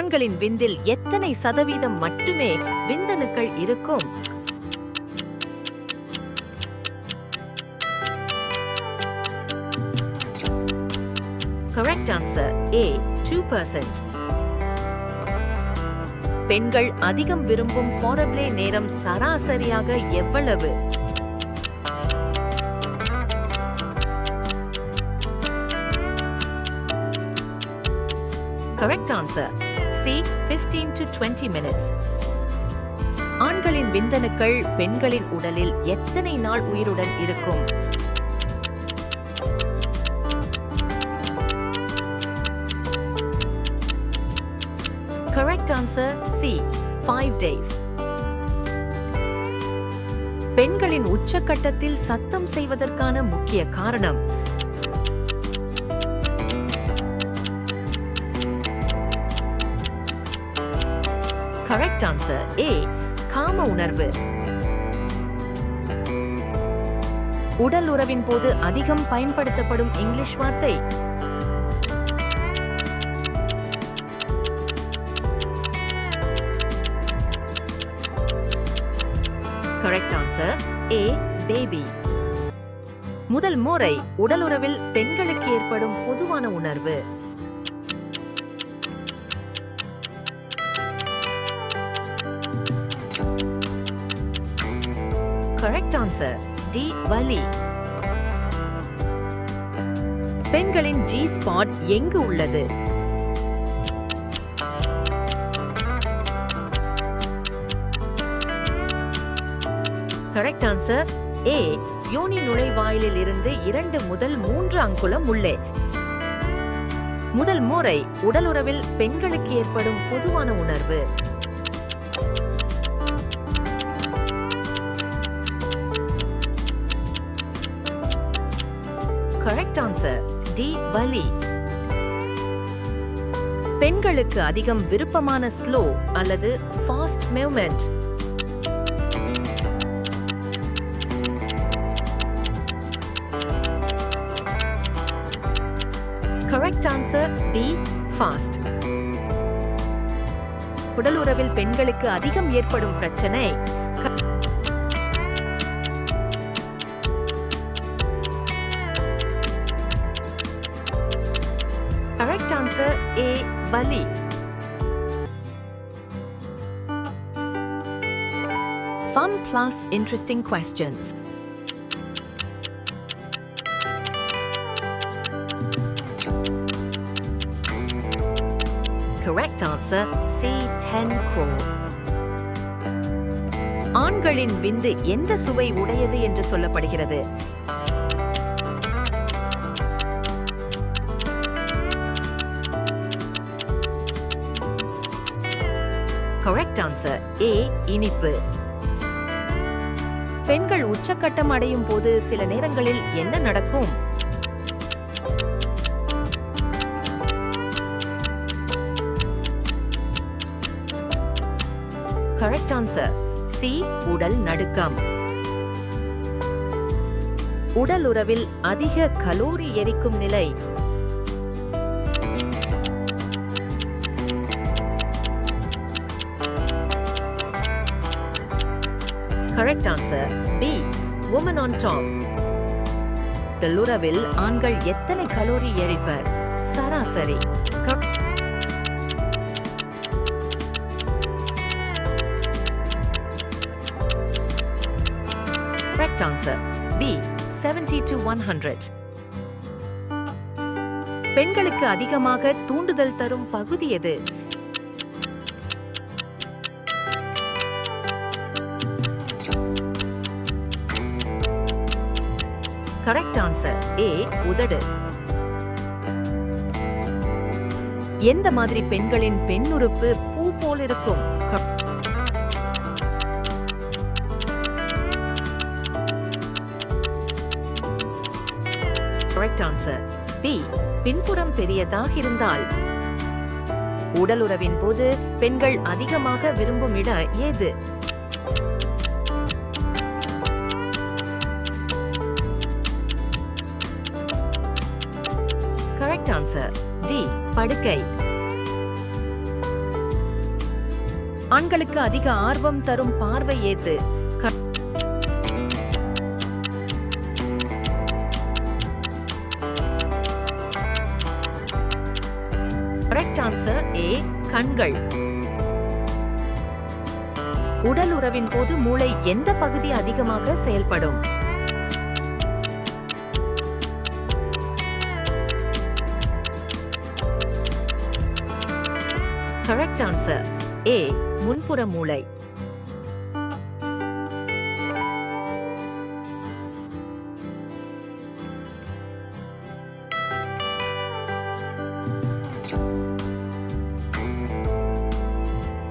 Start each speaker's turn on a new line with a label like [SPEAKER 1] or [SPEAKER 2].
[SPEAKER 1] ஆண்களின் விந்தில் எத்தனை சதவீதம் மட்டுமே விந்தணுக்கள் இருக்கும்? Correct answer A two percent பெண்கள் அதிகம் விரும்பும் ஃபாரப்ளே நேரம் சராசரியாக எவ்வளவு? Correct answer C 15 to 20 minutes ஆண்களின் விந்தணுக்கள் பெண்களின் உடலில் எத்தனை நாள் உயிருடன் இருக்கும்? Correct answer C five days பெண்களின் உச்சக்கட்டத்தில் சத்தம் செய்வதற்கான முக்கிய காரணம் கரெக்ட் ஆன்சர் ஏ காம உணர்வு. உடல் உறவின் போது அதிகம் பயன்படுத்தப்படும் இங்கிலீஷ் வார்த்தை? கரெக்ட் ஆன்சர் ஏ பேபி முதல் முறை உடலுறவில் பெண்களுக்கு ஏற்படும் பொதுவான உணர்வு. கரெக்ட் ஆன்சர் டி வலி. பெண்களின் ஜி ஸ்பாட் எங்கு உள்ளது? கரெக்ட் ஆன்சர் ஏ யோனி நுழைவாயிலில் இருந்து இரண்டு முதல் மூன்று அங்குலம் உள்ளே. முதல் முறை உடலுறவில் பெண்களுக்கு ஏற்படும் பொதுவான உணர்வு. கரெக்ட் ஆன்சர் டி வலி பெண்களுக்கு அதிகம் விருப்பமான ஸ்லோ அல்லது fast movement correct answer B fast உடல் உறவில் பெண்களுக்கு அதிகம் ஏற்படும் பிரச்சனை வலி Fun plus interesting questions. Correct answer C10 crore. ஆண்களின் விந்து எந்த சுவை உடையது என்று சொல்லப்படுகிறது கரெக்ட் ஆன்சர் ஏ இனிப்பு. பெண்கள் உச்சக்கட்டம் அடையும் போது சில நேரங்களில் என்ன நடக்கும்? கரெக்ட் ஆன்சர் சி உடல் நடுக்கம். உடல் உறவில் அதிக கலோரி எரிக்கும் நிலை. Correct answer. B woman on top உறவில் ஆண்கள் எத்தனை கலோரி எரிப்பர்? சராசரி. Correct answer B seventy to one hundred பெண்களுக்கு அதிகமாக தூண்டுதல் தரும் பகுதி எது? கரெக்ட் ஆன்சர் ஏ உதடு. எந்த மாதிரி பெண்களின் பெண் உறுப்பு பூ போல் இருக்கும்? கரெக்ட் ஆன்சர் பி பின்புறம் பெரியதாக இருந்தால். உடலுறவின் போது பெண்கள் அதிகமாக விரும்பும் இட ஏது? கரெக்ட் ஆன்சர் டி படுக்கை. ஆண்களுக்கு அதிக ஆர்வம் தரும் பார்வை ஏது? கரெக்ட் ஆன்சர் ஏ கண்கள். உடல் உறவின் போது மூளை எந்த பகுதி அதிகமாக செயல்படும்? கரெக்ட் ஆன்சர் ஏ முன்புற மூளை.